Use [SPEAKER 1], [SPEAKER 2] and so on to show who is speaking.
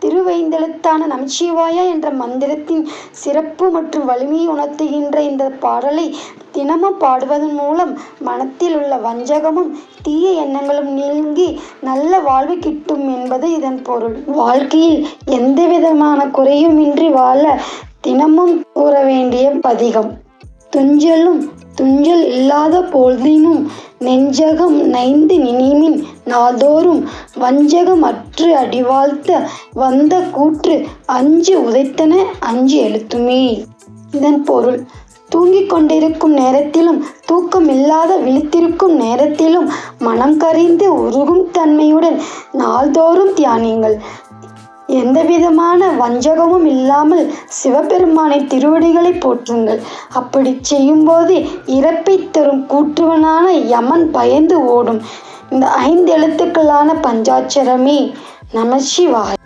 [SPEAKER 1] திருவைந்தெழுத்தான நமச்சிவாயா என்ற மந்திரத்தின் சிறப்பு மற்றும் வலிமையை உணர்த்துகின்ற இந்த பாடலை தினமும் பாடுவதன் மூலம் மனத்தில் உள்ள வஞ்சகமும் தீய எண்ணங்களும் நீங்கி நல்ல வாழ்வு கிட்டும் என்பது இதன் பொருள். வாழ்க்கையில் எந்த விதமான குறையும் குறையுமின்றி வாழ தினமும் கூற வேண்டிய பதிகம். துஞ்சலும் துஞ்சல் இல்லாத பொழுதினும் நெஞ்சகம் நைந்து நினிமின் நாள்தோறும் வஞ்சகம் அற்று அடிவாழ்த்த வந்த கூற்று அஞ்சு உதைத்தன அஞ்சு எழுத்துமே. இதன் பொருள் தூங்கிக் கொண்டிருக்கும் நேரத்திலும் தூக்கமில்லாத விழித்திருக்கும் நேரத்திலும் மனம் கரிந்து உருகும் தன்மையுடன் நாள்தோறும் தியானிங்கள் எந்தவிதமான வஞ்சகமும் இல்லாமல் சிவபெருமானை திருவடிகளை போற்றுங்கள். அப்படி செய்யும்போது இறப்பை தரும் கூற்றுவனான யமன் பயந்து ஓடும். இந்த ஐந்து எழுத்துக்களான பஞ்சாட்சரமே நமசிவாய்